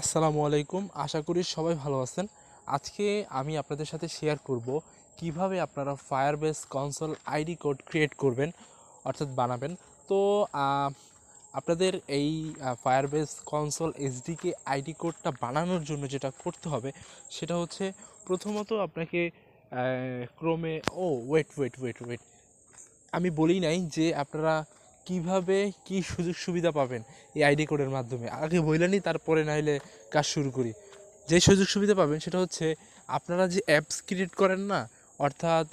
আসসালামু আলাইকুম। আশা করি সবাই ভালো আছেন। আজকে আমি আপনাদের সাথে শেয়ার করব কীভাবে আপনারা Firebase console ID code create করবেন, অর্থাৎ বানাবেন। তো আপনাদের এই ফায়ারবেস কনসোল এসডিকে আইডি কোডটা বানানোর জন্য যেটা করতে হবে, সেটা হচ্ছে প্রথমত আপনাকে ক্রোমে, ও ওয়েট ওয়েট ওয়েট ওয়েট আমি বলি নাই যে আপনারা কীভাবে কি সুযোগ সুবিধা পাবেন এই আইডি কোডের মাধ্যমে? আগে বললেনই তারপরে নাইলে কাজ শুরু করি। যে সুযোগ সুবিধা পাবেন সেটা হচ্ছে আপনারা যে অ্যাপস ক্রিয়েট করেন না, অর্থাৎ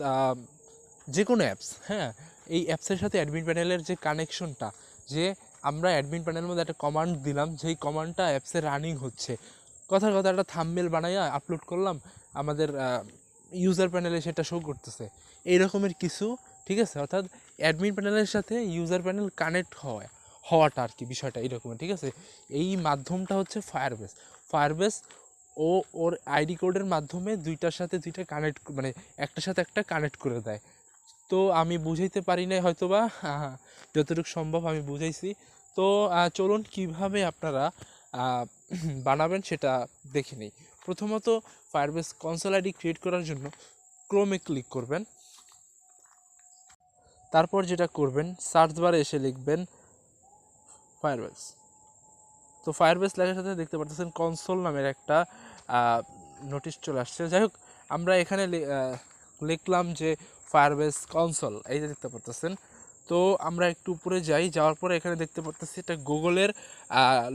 যে কোনো অ্যাপস হ্যাঁ? এই অ্যাপসের সাথে অ্যাডমিন প্যানেলের যে কানেকশনটা যে আমরা অ্যাডমিন প্যানেলের মধ্যে একটা কমান্ড দিলাম, যেই কমান্ডটা অ্যাপসে রানিং হচ্ছে। কথার কথা, একটা থাম্বনেল বানাইয়া আপলোড করলাম, আমাদের ইউজার প্যানেলে সেটা শো করতেছে। এই রকমের কিছু ঠিক আছে? অর্থাৎ অ্যাডমিন প্যানেলের সাথে ইউজার প্যানেল কানেক্ট হওয়া হওয়াটা আর কি বিষয়টা এইরকমের ঠিক আছে? এই মাধ্যমটা হচ্ছে ফায়ারবেস ফায়ারবেস ও ওর আইডি কোডের মাধ্যমে দুইটার সাথে দুইটা কানেক্ট মানে একটার সাথে একটা কানেক্ট করে দেয়। তো আমি বুঝাইতে পারি নাই হয়তো বা যতটুকু সম্ভব আমি বুঝাইছি। তো চলুন কীভাবে আপনারা বানাবেন সেটা দেখে নিই। প্রথমত ফায়ারবেস কনসোল আইডি ক্রিয়েট করার জন্য ক্রোমে ক্লিক করবেন। তারপর যেটা করবেন সার্চ বারে এসে লিখবেন ফায়ারবেস তো ফায়ারবেস লেখার সাথে দেখতে পাচ্ছেন কনসোল নামের একটা নোটিশ চলে আসছে। যাই হোক, আমরা এখানে লিখলাম যে ফায়ারবেস কনসোল এই যে দেখতে পাচ্ছেন তো আমরা একটু উপরে যাই, যাওয়ার পরে এখানে দেখতে পাচ্ছি এটা গুগলের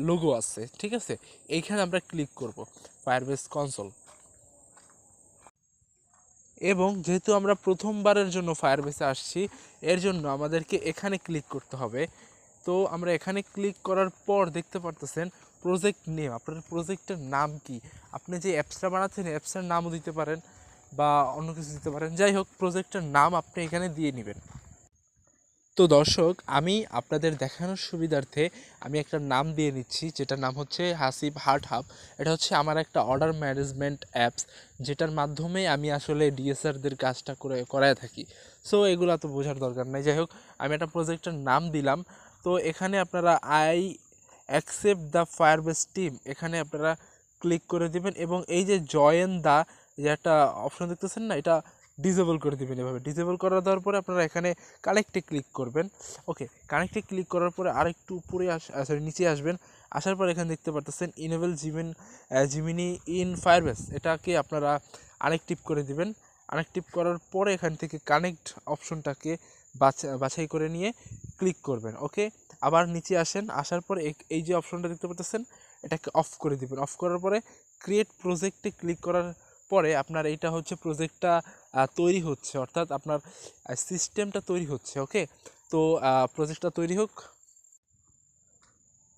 লোগো আছে, ঠিক আছে? এইখানে আমরা ক্লিক করব ফায়ারবেস কনসোল এবং যেহেতু আমরা প্রথমবারের জন্য ফায়ার বেসে আসছি, এর জন্য আমাদেরকে এখানে ক্লিক করতে হবে। তো আমরা এখানে ক্লিক করার পর দেখতে পারতেছেন প্রজেক্ট নেম আপনার প্রজেক্টের নাম কি? আপনি যে অ্যাপসটা বানাচ্ছেন অ্যাপসের নামও দিতে পারেন বা অন্য কিছু দিতে পারেন। যাই হোক প্রজেক্টের নাম আপনি এখানে দিয়ে নেবেন। তো দর্শক, আমি আপনাদের দেখানোর সুবিধার্থে আমি একটা নাম দিয়ে নিচ্ছি, যেটার নাম হচ্ছে হাসিব হার্ট হাব। এটা হচ্ছে আমার একটা অর্ডার ম্যানেজমেন্ট অ্যাপস, যেটার মাধ্যমে আমি আসলে ডিএসআরদের কাজটা করে, করায় থাকি। সো, এগুলো তো বোঝার দরকার নেই। যাই হোক, আমি একটা প্রজেক্টের নাম দিলাম। তো, এখানে আপনারা I accept the fire Firebase team, এখানে আপনারা ক্লিক করে দিবেন এবং এই যে জয়েন দ্য, যে একটা অপশন দেখতেছেন না, এটা ডিসেবল করে দিবেন এভাবে। ডিসেবল করা দেওয়ার পরে আপনারা এখানে কানেক্টে ক্লিক করবেন। ওকে কানেক্টে ক্লিক করার পরে আরেকটু উপরে আস সরি নিচে আসবেন। আসার পর এখানে দেখতে পারতেছেন ইনেবল জিমিন জিমিনি ইন ফায়ারবেস এটাকে আপনারা আনেকটিভ করে দিবেন। আনেকটিভ করার পরে এখান থেকে কানেক্ট অপশনটাকে বাছা বাছাই করে নিয়ে ক্লিক করবেন। ওকে আবার নিচে আসেন। আসার পর এই যে অপশনটা দেখতে পাচ্ছেন এটাকে অফ করে দিবেন। অফ করার পরে ক্রিয়েট প্রজেক্টে ক্লিক করার পরে আপনার এইটা হচ্ছে প্রজেক্টটা তৈরি হচ্ছে, অর্থাৎ আপনার সিস্টেমটা তৈরি হচ্ছে ওকে তো প্রজেক্টটা তৈরি হোক।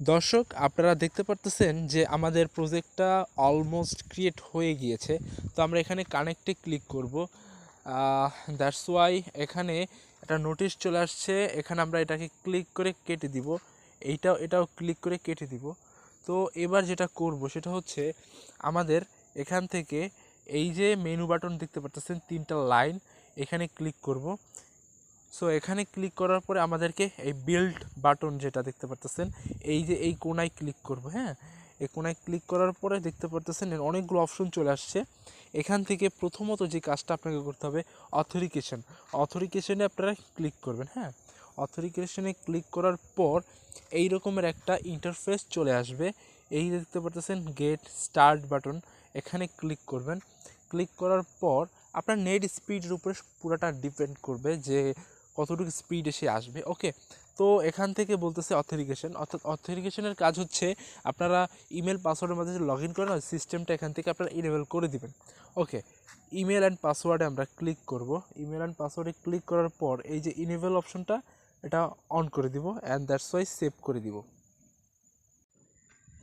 দর্শক, আপনারা দেখতে পারতেছেন যে আমাদের প্রজেক্টটা অলমোস্ট ক্রিয়েট হয়ে গিয়েছে। তো আমরা এখানে কানেক্টে ক্লিক করব। দ্যাটস ওয়াই এখানে একটা নোটিশ চলে আসছে। এখানে আমরা এটাকে ক্লিক করে কেটে দিব। এইটাও, এটাও ক্লিক করে কেটে দিব। তো এবার যেটা করব, সেটা হচ্ছে আমাদের এখান থেকে এই যে মেনু বাটন দেখতে পাচ্ছেন তিনটা লাইন এখানে ক্লিক করব। সো এখানে ক্লিক করার পরে আমাদেরকে এই বিল্ড বাটন যেটা দেখতে পারতেছেন, এই যে এই কোনায় ক্লিক করব হ্যাঁ? এই কোনায় ক্লিক করার পরে দেখতে পারতেছেন অনেকগুলো অপশন চলে আসছে। এখান থেকে প্রথমত যে কাজটা আপনাকে করতে হবে অথরিকেশন অথরিকেশনে আপনারা ক্লিক করবেন হ্যাঁ? অথরিকেশনে ক্লিক করার পর এই রকমের একটা ইন্টারফেস চলে আসবে। এই দেখতে পারতেছেন গেট স্টার্ট বাটন এখানে ক্লিক করবেন। ক্লিক করার পর আপনার নেট স্পিডের উপরে পুরোটা ডিপেন্ড করবে যে কতটুকু স্পিড এসে আসবে। ওকে তো এখান থেকে বলতেছে অথেরিকেশন অর্থাৎ অথেরিকেশনের কাজ হচ্ছে আপনারা ইমেল পাসওয়ার্ডের মাধ্যমে লগ ইন করেন সিস্টেমটা এখান থেকে আপনারা ইনেবল করে দিবেন। ওকে ইমেল অ্যান্ড পাসওয়ার্ডে আমরা ক্লিক করব। ইমেল অ্যান্ড পাসওয়ার্ডে ক্লিক করার পর এই যে ইনেবল অপশনটা এটা অন করে দিব অ্যান্ড দ্যাটস ওয়াই সেভ করে দিব।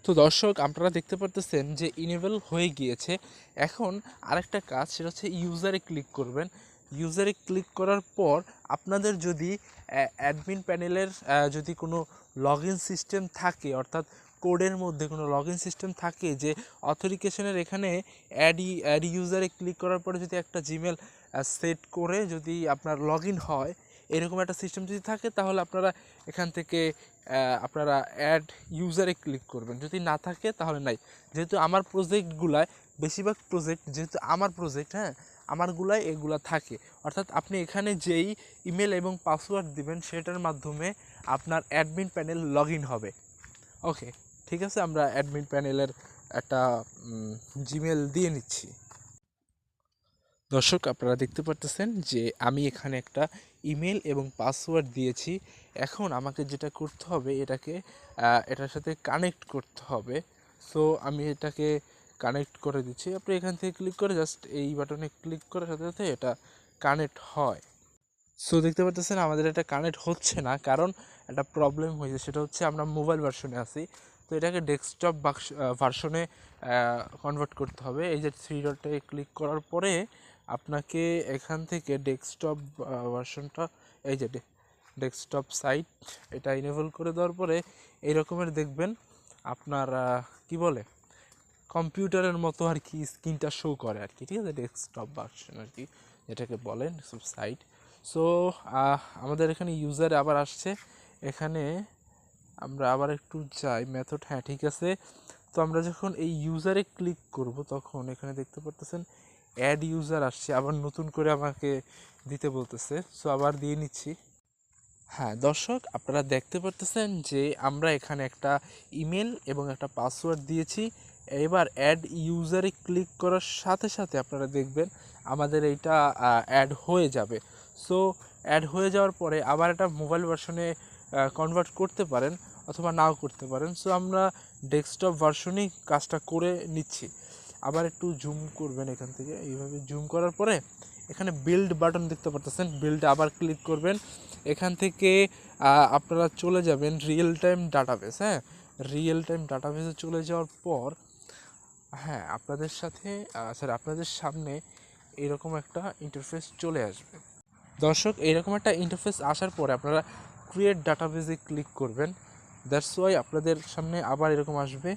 তো দর্শক, আপনারা দেখতে পারতেছেন যে ইনেবল হয়ে গিয়েছে। এখন আরেকটা কাজ, সেটা হচ্ছে ইউজারে ক্লিক করবেন। ইউজারে ক্লিক করার পর আপনাদের যদি অ্যাডমিন প্যানেলের যদি কোনো লগ সিস্টেম থাকে, অর্থাৎ কোডের মধ্যে কোনো লগ সিস্টেম থাকে যে অথরিকেশনের এখানে অ্যাড অ্যাড ইউজারে ক্লিক করার পরে যদি একটা জিমেল সেট করে যদি আপনার লগ হয়, এরকম একটা সিস্টেম যদি থাকে, তাহলে আপনারা এখান থেকে আপনারা অ্যাড ইউজারে ক্লিক করবেন। যদি না থাকে, তাহলে নাই। যেহেতু আমার প্রজেক্টগুলায় বেশিরভাগ প্রজেক্ট যেহেতু আমার প্রজেক্ট হ্যাঁ আমারগুলায় এগুলা থাকে। অর্থাৎ আপনি এখানে যেই ইমেল এবং পাসওয়ার্ড দিবেন, সেটার মাধ্যমে আপনার অ্যাডমিন প্যানেল লগ হবে। ওকে ঠিক আছে, আমরা অ্যাডমিন প্যানেলের একটা জিমেল দিয়ে নিচ্ছি। দর্শক, আপনারা দেখতে পারতেছেন যে আমি এখানে একটা ইমেল এবং পাসওয়ার্ড দিয়েছি। এখন আমাকে যেটা করতে হবে, এটাকে এটার সাথে কানেক্ট করতে হবে। সো আমি এটাকে কানেক্ট করে দিচ্ছি। আপনি এখান থেকে ক্লিক করে জাস্ট এই বাটনে ক্লিক করার সাথে সাথে এটা কানেক্ট হয়। সো দেখতে পাচ্ছেন আমাদের এটা কানেক্ট হচ্ছে না, কারণ একটা প্রবলেম হয়েছে। সেটা হচ্ছে আমরা মোবাইল ভার্সনে আছি। তো এটাকে ডেস্কটপ ভার্সনে কনভার্ট করতে হবে। এই যে থ্রি ডটে ক্লিক করার পরে আপনাকে এখান থেকে ডেস্কটপ ভার্সনটা এই যে ডেস্কটপ সাইট এটা ইনেবল করে দেওয়ার পরে এই রকমের দেখবেন আপনার কি বলে, কম্পিউটারের মতো আর কি স্ক্রিনটা শো করে আর কি, ঠিক আছে? ডেস্কটপ ভার্সন আর কি, যেটাকে বলেন সাইট সো আমাদের এখানে ইউজার আবার আসছে। এখানে আমরা আবার একটু যাই মেথড হ্যাঁ ঠিক আছে? তো আমরা যখন এই ইউজারে ক্লিক করব, তখন এখানে দেখতে পারতেছেন অ্যাড ইউজার আসছে, আবার নতুন করে আমাকে দিতে বলতেছে। সো আবার দিয়ে নিচ্ছি। হ্যাঁ দর্শক, আপনারা দেখতে পারতেছেন যে আমরা এখানে একটা ইমেল এবং একটা পাসওয়ার্ড দিয়েছি। এবার অ্যাড ইউজারে ক্লিক করার সাথে সাথে আপনারা দেখবেন আমাদের এইটা অ্যাড হয়ে যাবে। সো অ্যাড হয়ে যাওয়ার পরে আবার এটা মোবাইল ভার্সনে কনভার্ট করতে পারেন অথবা নাও করতে পারেন। সো আমরা ডেস্কটপ ভার্সনেই কাজটা করে নিচ্ছি। আবার একটু জুম করবেন এখান থেকে। এইভাবে জুম করার পরে এখানে বিল্ড বাটন দেখতে পারতেছেন। বিল্ড আবার ক্লিক করবেন। এখান থেকে আপনারা চলে যাবেন রিয়েল টাইম ডাটাবেস হ্যাঁ? রিয়েল টাইম ডাটাবেসে চলে যাওয়ার পর হ্যাঁ আপনাদের সাথে স্যার আপনাদের সামনে এরকম একটা ইন্টারফেস চলে আসবে। দর্শক, এরকম একটা ইন্টারফেস আসার পরে আপনারা ক্রিয়েট ডাটাবেসে ক্লিক করবেন। দ্যাটস ওয়াই আপনাদের সামনে আবার এরকম আসবে।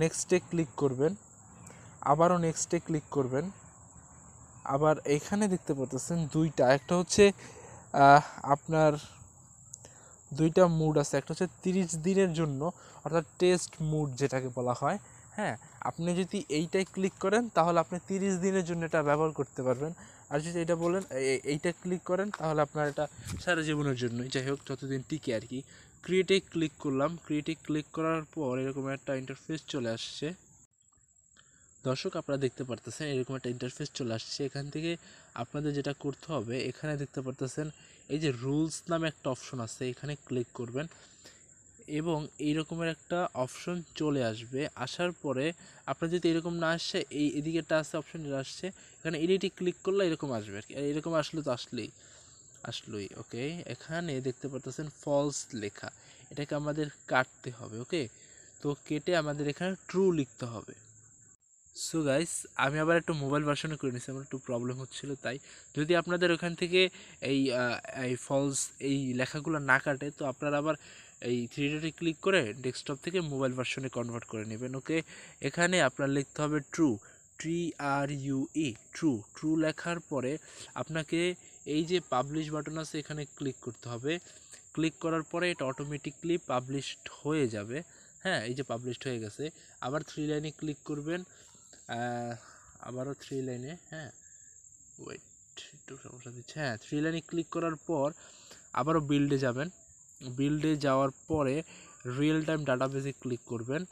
নেক্সটে ক্লিক করবেন। আবারও নেক্সটে ক্লিক করবেন। আবার এখানে দেখতে পাচ্ছেন দুইটা। একটা হচ্ছে আপনার দুইটা মুড আছে। একটা হচ্ছে তিরিশ দিনের জন্য, অর্থাৎ টেস্ট মুড যেটাকে বলা হয়। হ্যাঁ আপনি যদি এইটাই ক্লিক করেন, তাহলে আপনি তিরিশ দিনের জন্য এটা ব্যবহার করতে পারবেন। আর যদি এটা বলেন এইটা ক্লিক করেন, তাহলে আপনার এটা সারা জীবনের জন্যই। যাই হোক, যতদিন টিকে আর কি। ক্রিয়েটে ক্লিক করলাম। ক্রিয়েটে ক্লিক করার পর এরকম একটা ইন্টারফেস চলে আসছে। দর্শক আপনারা দেখতে পারতেছেন, এরকম একটা ইন্টারফেস চলে আসছে। এখান থেকে আপনাদের যেটা করতে হবে, এখানে দেখতে পারতেছেন, এই যে রুলস নামে একটা অপশন আছে, এখানে ক্লিক করবেন এবং এই রকমের একটা অপশন চলে আসবে। আসার পরে আপনার যদি এরকম না আসে, এই এদিকে একটা আছে অপশন যেটা আসছে, এখানে এডিটে ক্লিক করলে এরকম আসবে এরকম আসলে তো আসলেই, আসলোই ওকে এখানে দেখতে পারতেছেন ফলস লেখা, এটাকে আমাদের কাটতে হবে ওকে তো কেটে আমাদের এখানে ট্রু লিখতে হবে। সো গাইস আমি আবার একটু মোবাইল ভার্সনে করে নিয়েছি, আমার একটু প্রবলেম হচ্ছিল তাই। যদি আপনাদের ওখান থেকে এই এই ফলস এই লেখাগুলো না কাটে, তো আপনারা আবার এই থ্রি ডটে ক্লিক করে ডেস্কটপ থেকে মোবাইল ভার্সনে কনভার্ট করে নেবেন ওকে এখানে আপনার লিখতে হবে true T R U E true true লেখার পরে আপনাকে এই যে পাবলিশ বাটন আছে, এখানে ক্লিক করতে হবে। ক্লিক করার পরে এটা অটোমেটিকলি পাবলিশড হয়ে যাবে হ্যাঁ? এই যে পাবলিশড হয়ে গেছে। আবার থ্রি লাইনে ক্লিক করবেন আবারও থ্রি লাইনে হ্যাঁ? ওয়েট একটু সমস্যা দিচ্ছে। হ্যাঁ থ্রি লাইনে ক্লিক করার পর আবারও বিল্ডে যাবেন। বিল্ডে যাওয়ার পরে রিয়েল টাইম ডাটাবেসে ক্লিক করবেন।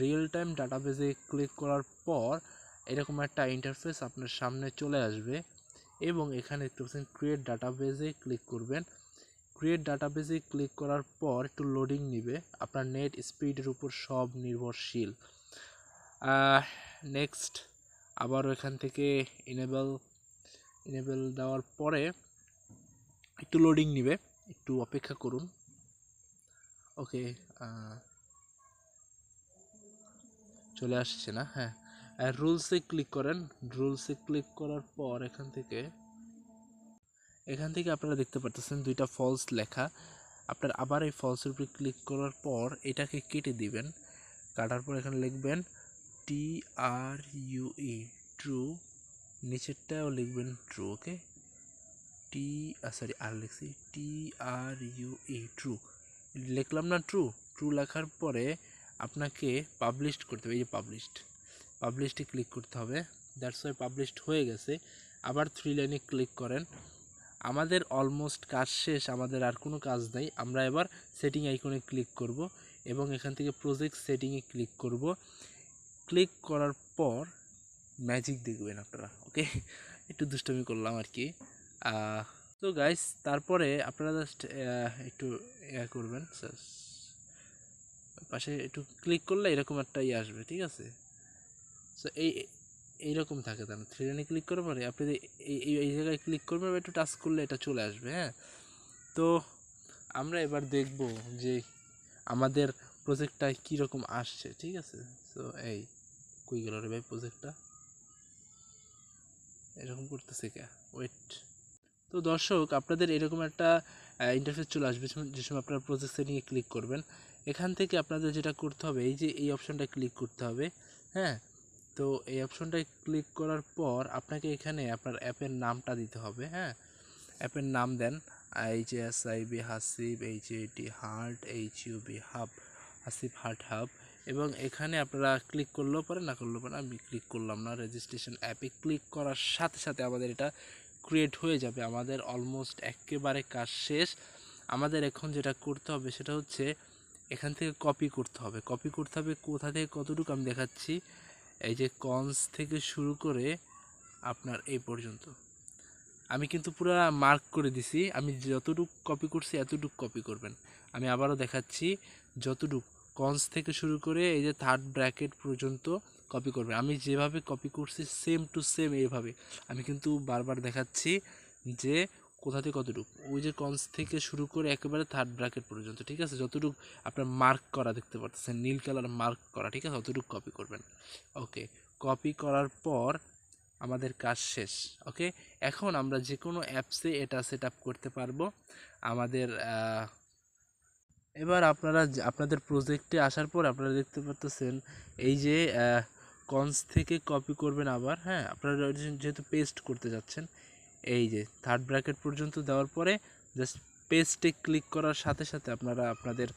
রিয়েল টাইম ডাটাবেসে ক্লিক করার পর এরকম একটা ইন্টারফেস আপনার সামনে চলে আসবে এবং এখানে পাচ্ছেন ক্রিয়েট ডাটাবেসে ক্লিক করবেন। ক্রিয়েট ডাটাবেসে ক্লিক করার পর একটু লোডিং নিবে। আপনার নেট স্পিডের উপর সব নির্ভরশীল। নেক্সট আবারও এখান থেকে ইনেবল ইনেবল দেওয়ার পরে একটু লোডিং নিবে, একটু অপেক্ষা করুন। ওকে চলে আসছে না হ্যাঁ। আর রুলসে ক্লিক করেন রুলসে ক্লিক করার পর এখান থেকে এখান থেকে আপনারা দেখতে পারতেছেন দুইটা ফলস লেখা। আপনার আবার এই ফলসের উপরে ক্লিক করার পর এটাকে কেটে দিবেন, কাটার পর এখানে লিখবেন টি আর ইউ ই ট্রু নিচেরটাও লিখবেন ট্রু ওকে টি সরি আর লিখছি টি আর ইউ ই ট্রু লিখলাম না ট্রু ট্রু লেখার পরে আপনাকে পাবলিশ করতে হবে, এই যে পাবলিশড পাবলিশডে ক্লিক করতে হবে দ্যাটস ওয়াই পাবলিশড হয়ে গেছে। আবার থ্রি লাইনে ক্লিক করেন। আমাদের অলমোস্ট কাজ শেষ, আমাদের আর কোনো কাজ নেই। আমরা এবার সেটিং আইকনে ক্লিক করব এবং এখান থেকে প্রজেক্ট সেটিংয়ে ক্লিক করব। ক্লিক করার পর ম্যাজিক দেখবেন আপনারা ওকে একটু দুষ্টমি করলাম আর কি। তো গাইস তারপরে আপনারা জাস্ট একটু ইয়া করবেন পাশে একটু ক্লিক করলে এরকম একটা ইয়ে আসবে, ঠিক আছে? সো এই, এইরকম থাকে তার থ্রি লাইনে ক্লিক করার পরে আপনি এই, এই- জায়গায় ক্লিক করবেন একটু টাচ করলে এটা চলে আসবে হ্যাঁ? তো আমরা এবার দেখব যে আমাদের প্রজেক্টটা কীরকম আসছে, ঠিক আছে? সো এই কই গেল রে ভাই প্রজেক্টটা এরকম করতেছে কে? ওয়েট তো দর্শক, আপনাদের এরকম একটা ইন্টারফেস চলে আসবে যে সময় আপনার প্রজেক্ট সেটিংয়ে ক্লিক করবেন। এখান থেকে আপনাদের যেটা করতে হবে, এই যে এই অপশনটা ক্লিক করতে হবে হ্যাঁ? তো এই অপশনটায় ক্লিক করার পর আপনাকে এখানে আপনার অ্যাপের নামটা দিতে হবে হ্যাঁ? অ্যাপের নাম দেন H S I B Hasib H A T heart H U B hub Hasib heart hub এবং এখানে আপনারা ক্লিক করলেও পারে না করলেও পারে আমি ক্লিক করলাম না। রেজিস্ট্রেশন অ্যাপে ক্লিক করার সাথে সাথে আমাদের এটা ক্রিয়েট হয়ে যাবে। আমাদের অলমোস্ট একেবারে কাজ শেষ। আমাদের এখন যেটা করতে হবে সেটা হচ্ছে এখান থেকে কপি করতে হবে। কপি করতে হবে কোথা থেকে কতটুকু আমি দেখাচ্ছি? এই যে কনস থেকে শুরু করে আপনার এই পর্যন্ত। আমি কিন্তু পুরো মার্ক করে দিছি। আমি যতটুক কপি করছি, এতটুক কপি করবেন। আমি আবারও দেখাচ্ছি, যতটুক কনস থেকে শুরু করে এই যে থার্ড ব্র্যাকেট পর্যন্ত কপি করবেন আমি যেভাবে কপি করছি সেম টু সেম এইভাবে আমি কিন্তু বারবার দেখাচ্ছি যে কোথা থেকে কতটুকু। ওই যে কনস থেকে শুরু করে একেবারে থার্ড ব্র্যাকেট পর্যন্ত, ঠিক আছে? যতটুকু আপনার মার্ক করা দেখতে পাচ্ছেন নীল কালার মার্ক করা, ঠিক আছে? অতটুকু কপি করবেন। ওকে কপি করার পর আমাদের কাজ শেষ। ওকে এখন আমরা যে কোনো অ্যাপসে এটা সেট করতে পারব। আমাদের এবার আপনারা আপনাদের প্রজেক্টে আসার পর আপনারা দেখতে পাচ্ছেন এই যে কনস থেকে কপি করবেন আবার হ্যাঁ? আপনারা যেহেতু পেস্ট করতে যাচ্ছেন, এই যে থার্ড ব্র্যাকেট পর্যন্ত দেওয়ার পরে জাস্ট পেস্টে ক্লিক করার সাথে সাথে আপনারা, আপনাদের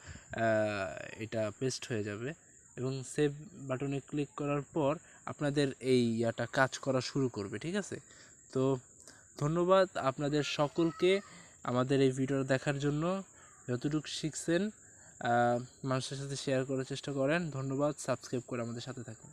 এটা পেস্ট হয়ে যাবে এবং সেভ বাটনে ক্লিক করার পর আপনাদের এই ইয়াটা কাজ করা শুরু করবে, ঠিক আছে? তো ধন্যবাদ আপনাদের সকলকে আমাদের এই ভিডিও দেখার জন্য। যতটুকু শিখছেন মানুষের সাথে শেয়ার করার চেষ্টা করেন। ধন্যবাদ সাবস্ক্রাইব করে আমাদের সাথে থাকুন।